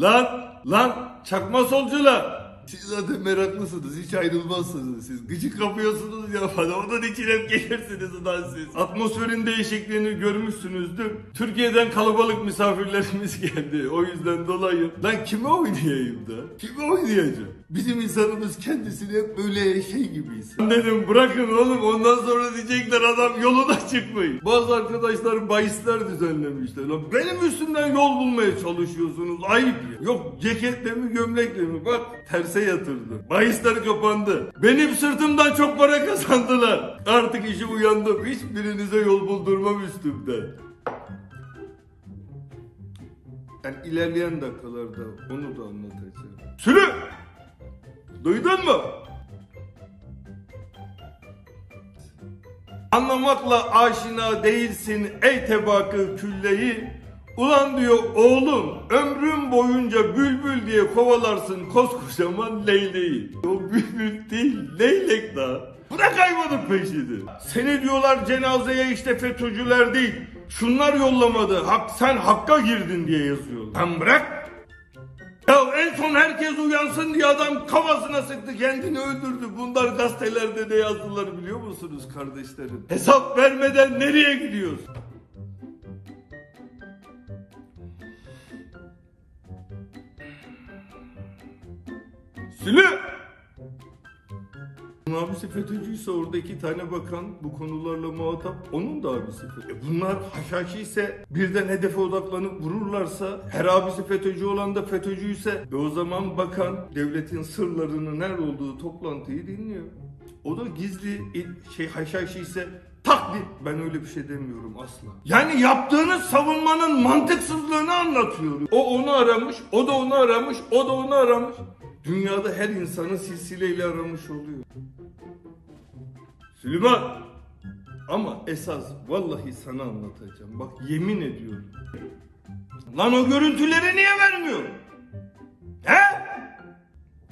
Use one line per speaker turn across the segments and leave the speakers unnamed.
Lan lan çakma solcular.
Siz zaten meraklısınız. Hiç ayrılmazsınız siz. Gıcık kapıyorsunuz ya bana. Onun için hep gelirsiniz lan siz.
Atmosferin değişikliğini görmüşsünüzdür. Türkiye'den kalabalık misafirlerimiz geldi. O yüzden dolayı.
Lan kime oynayayım da? Kime oynayacağım? Bizim insanımız kendisini hep böyle şey gibi hissediyor.
Dedim bırakın oğlum ondan sonra diyecekler adam yoluna çıkmayın. Bazı arkadaşlar bahisler düzenlemişler. Lan benim üstümden yol bulmaya çalışıyorsunuz. Ayıp ya. Yok ceketle mi gömlekle mi? Bak terse yatırdı. Bahisler kapandı. Benim sırtımdan çok para kazandılar. Artık işi uyandım. Hiçbirinize yol buldurmam üstümden. Yani ilerleyen dakikalarda onu da anlatacağım. Sülü! Duydun mu? Anlamakla aşina değilsin ey tebakı külleyi. Ulan diyor oğlum ömrüm boyunca bülbül diye kovalarsın koskocaman leyleği. O bülbül değil leylek daha. Bırak hayvanın peşini. Seni diyorlar cenazeye işte FETÖ'cüler değil. Şunlar yollamadı. Hak, sen hakka girdin diye yazıyorlar. Lan bırak. Ya en son herkes uyansın diye adam kafasına sıktı kendini öldürdü. Bunlar gazetelerde ne yazdılar biliyor musunuz kardeşlerim? Hesap vermeden nereye gidiyoruz? Bunun abisi FETÖ'cüyse orada iki tane bakan bu konularla muhatap onun da abisi FETÖ. E bunlar haşhaşi ise birden hedefe odaklanıp vururlarsa her abisi FETÖ'cü olan da FETÖ'cüyse ve o zaman bakan devletin sırlarının nerede olduğu toplantıyı dinliyor. O da gizli şey haşhaşi ise taklit. Ben öyle bir şey demiyorum asla. Yani yaptığınız savunmanın mantıksızlığını anlatıyorum. O onu aramış, o da onu aramış, o da onu aramış. Dünyada her insanı silsileyle aramış oluyor. Süleyman! Ama esas vallahi sana anlatacağım. Bak yemin ediyorum. Lan o görüntüleri niye vermiyor? He?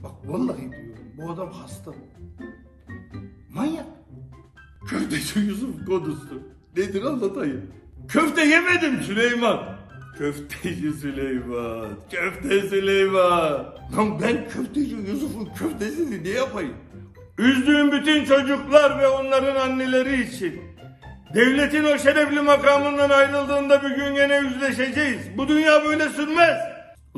Bak vallahi diyorum bu adam hasta. Manyak. Köfteci Yusuf konusu. Nedir anlatayım. Köfte yemedim Süleyman. Köfteci Süleyman. Köfte Süleyman. Lan ben köfteci Yusuf'un köftesini ne yapayım? Üzdüğüm bütün çocuklar ve onların anneleri için. Devletin o şerefli makamından ayrıldığında bir gün gene yüzleşeceğiz. Bu dünya böyle sürmez.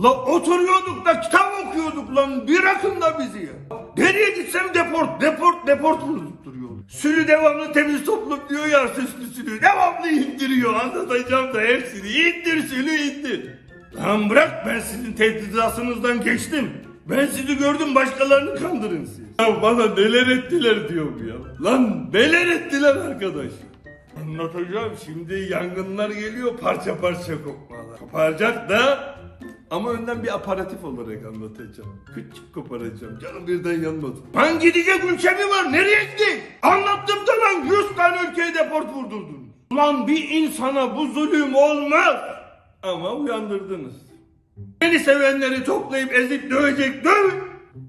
La oturuyorduk da kitap okuyorduk lan. Bırakın da bizi ya. Nereye gitsem deport, deport, deport vurup duruyor. Sülü devamlı temiz toplum diyor ya süslü sülü. Devamlı indiriyor. Anlatacağım da hepsini. İndir sülü indir. Lan bırak ben sizin tehdidasınızdan geçtim. Ben sizi gördüm başkalarını kandırın siz. Ya bana neler ettiler diyorum ya. Lan neler ettiler arkadaş. Anlatacağım şimdi yangınlar geliyor parça parça kopmalar. Koparacak da ama önden bir aparatif olarak anlatacağım. Küçük koparacağım. Canım birden yanmadı. Ben gidecek ülke mi var? Nereye gideyim? Anlattım da lan 100 tane ülkeye deport vurdurdunuz. Ulan bir insana bu zulüm olmaz. Ama uyandırdınız. Beni sevenleri toplayıp ezip dövecek dövün.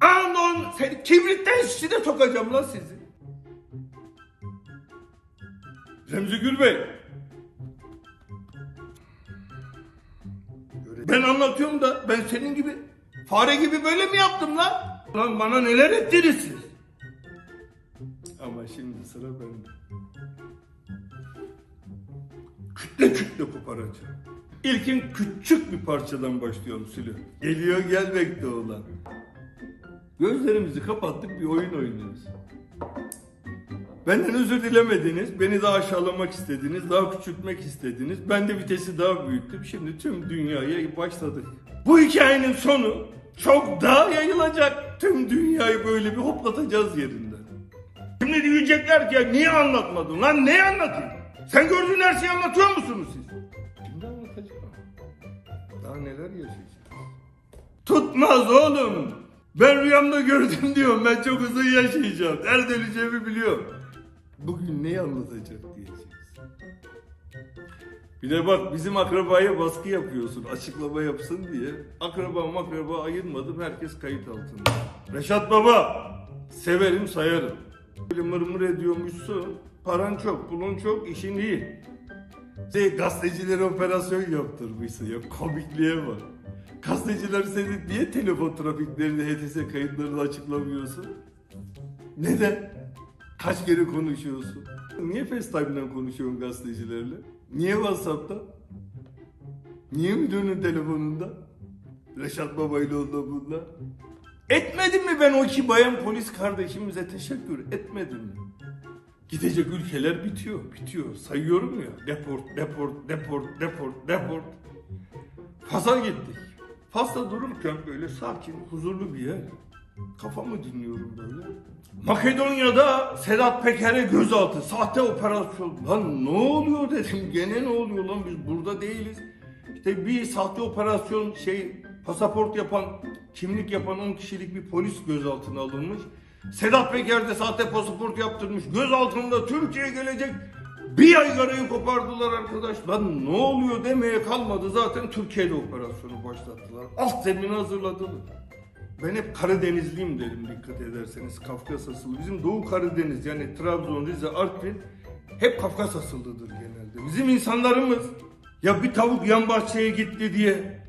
Anon seni kibritten şişine sokacağım lan sizi. Remzi Gül Bey. Ben anlatıyorum da ben senin gibi fare gibi böyle mi yaptım lan? Lan bana neler ettiniz siz? Ama şimdi sıra bende. Kütle kütle koparacağım. İlkin küçük bir parçadan başlıyorum Sülü. Geliyor gelmekte olan. Gözlerimizi kapattık bir oyun oynuyoruz. Benden özür dilemediniz, beni daha aşağılamak istediniz, daha küçültmek istediniz. Ben de vitesi daha büyüttüm. Şimdi tüm dünyaya başladık. Bu hikayenin sonu çok daha yayılacak. Tüm dünyayı böyle bir hoplatacağız yerinden. Şimdi diyecekler ki niye anlatmadın lan neyi anlatayım? Sen gördüğün her şeyi anlatıyor musunuz siz? Şimdi anlatacağım. Daha neler yaşayacağız? Tutmaz oğlum. Ben rüyamda gördüm diyorum. Ben çok uzun yaşayacağım. Nerede öleceğimi biliyorum. Bugün neyi anlatacak diyeceğiz. Bir de bak bizim akrabaya baskı yapıyorsun açıklama yapsın diye. Akraba makraba ayırmadım herkes kayıt altında. Reşat baba severim sayarım. Böyle mırmır ediyormuşsun. Paran çok, pulun çok, işin iyi. Şey gazetecilere operasyon yaptırmışsın ya komikliğe bak.
Gazeteciler seni niye telefon trafiklerini, HTS kayıtlarını açıklamıyorsun? Neden? Kaç kere konuşuyorsun? Niye FaceTime'dan konuşuyorsun gazetecilerle? Niye WhatsApp'ta? Niye müdürünün telefonunda? Reşat Baba'yla onda bunda.
Etmedim mi ben o iki bayan polis kardeşimize teşekkür etmedim mi? Gidecek ülkeler bitiyor, bitiyor. Sayıyorum ya. Deport, deport, deport, deport, deport. Fas'a gittik. Fas'ta dururken böyle sakin, huzurlu bir yer. Kafamı dinliyorum böyle. Makedonya'da Sedat Peker'e gözaltı, sahte operasyon. Lan ne oluyor dedim, gene ne oluyor lan biz burada değiliz. İşte bir sahte operasyon şey pasaport yapan, kimlik yapan 10 kişilik bir polis gözaltına alınmış. Sedat Peker de sahte pasaport yaptırmış. Gözaltında Türkiye'ye gelecek bir ay garayı kopardılar arkadaş. Lan ne oluyor demeye kalmadı zaten Türkiye'de operasyonu başlattılar. Alt zemini hazırladılar. Ben hep Karadenizliyim derim dikkat ederseniz. Kafkas asıllı. Bizim Doğu Karadeniz yani Trabzon, Rize, Artvin hep Kafkas asıllıdır genelde. Bizim insanlarımız ya bir tavuk yan bahçeye gitti diye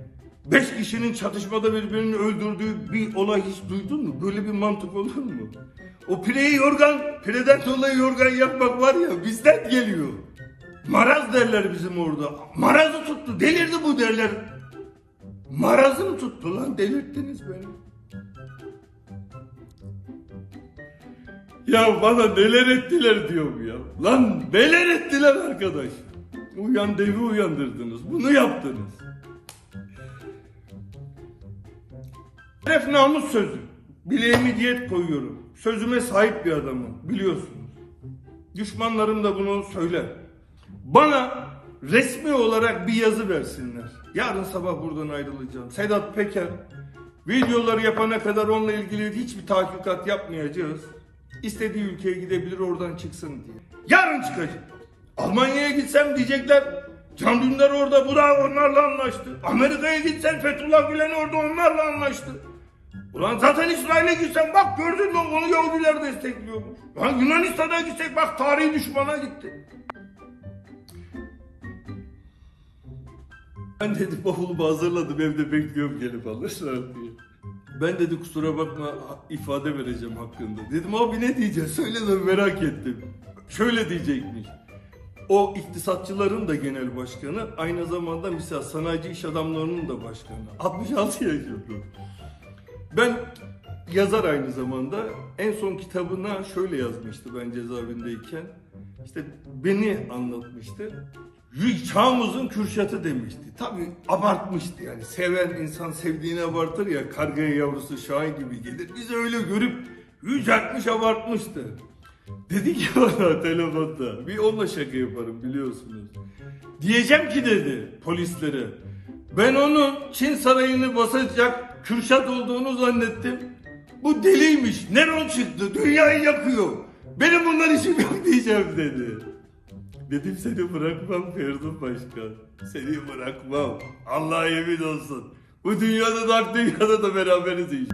beş kişinin çatışmada birbirini öldürdüğü bir olay hiç duydun mu? Böyle bir mantık olur mu? O pireyi yorgan, pireden dolayı yorgan yapmak var ya bizden geliyor. Maraz derler bizim orada. Marazı tuttu, delirdi bu derler. Marazım tuttu lan, delirttiniz beni. Ya bana neler ettiler diyorum ya. Lan neler ettiler arkadaş. Uyan devi uyandırdınız. Bunu yaptınız. Şeref namus sözü. Bileğimi diyet koyuyorum. Sözüme sahip bir adamım. Biliyorsunuz. Düşmanlarım da bunu söyler. Bana resmi olarak bir yazı versinler. Yarın sabah buradan ayrılacağım. Sedat Peker videoları yapana kadar onunla ilgili hiçbir tahkikat yapmayacağız. İstediği ülkeye gidebilir oradan çıksın diye. Yarın çıkacak. Almanya'ya gitsem diyecekler Can Dündar orada bu da onlarla anlaştı. Amerika'ya gitsen Fethullah Gülen orada onlarla anlaştı. Ulan zaten İsrail'e gitsen bak gördün mü onu Yahudiler destekliyormuş. Lan Yunanistan'a gitsek bak tarihi düşmana gitti. Ben dedi bavulumu hazırladım evde bekliyorum gelip alırlar diye. Ben dedi kusura bakma ifade vereceğim hakkında. Dedim abi ne diyeceksin söyle de merak ettim. Şöyle diyecekmiş. O iktisatçıların da genel başkanı aynı zamanda misal sanayici iş adamlarının da başkanı. 66 yaşında. Ben yazar aynı zamanda en son kitabına şöyle yazmıştı ben cezaevindeyken. İşte beni anlatmıştı. Çağımızın Kürşat'ı demişti. Tabii abartmıştı yani. Seven insan sevdiğini abartır ya. Kargaya yavrusu Şahin gibi gelir. Biz öyle görüp yüceltmiş abartmıştı. Dedi ki bana telefonda. Bir onunla şaka yaparım biliyorsunuz. Diyeceğim ki dedi polislere. Ben onun Çin sarayını basacak Kürşat olduğunu zannettim. Bu deliymiş. Neron çıktı. Dünyayı yakıyor. Benim bundan işim yok diyeceğim dedi. Dedim seni bırakmam Feridun Başkan. Seni bırakmam. Allah'a yemin olsun. Bu dünyada da dünyada da beraberiz inşallah.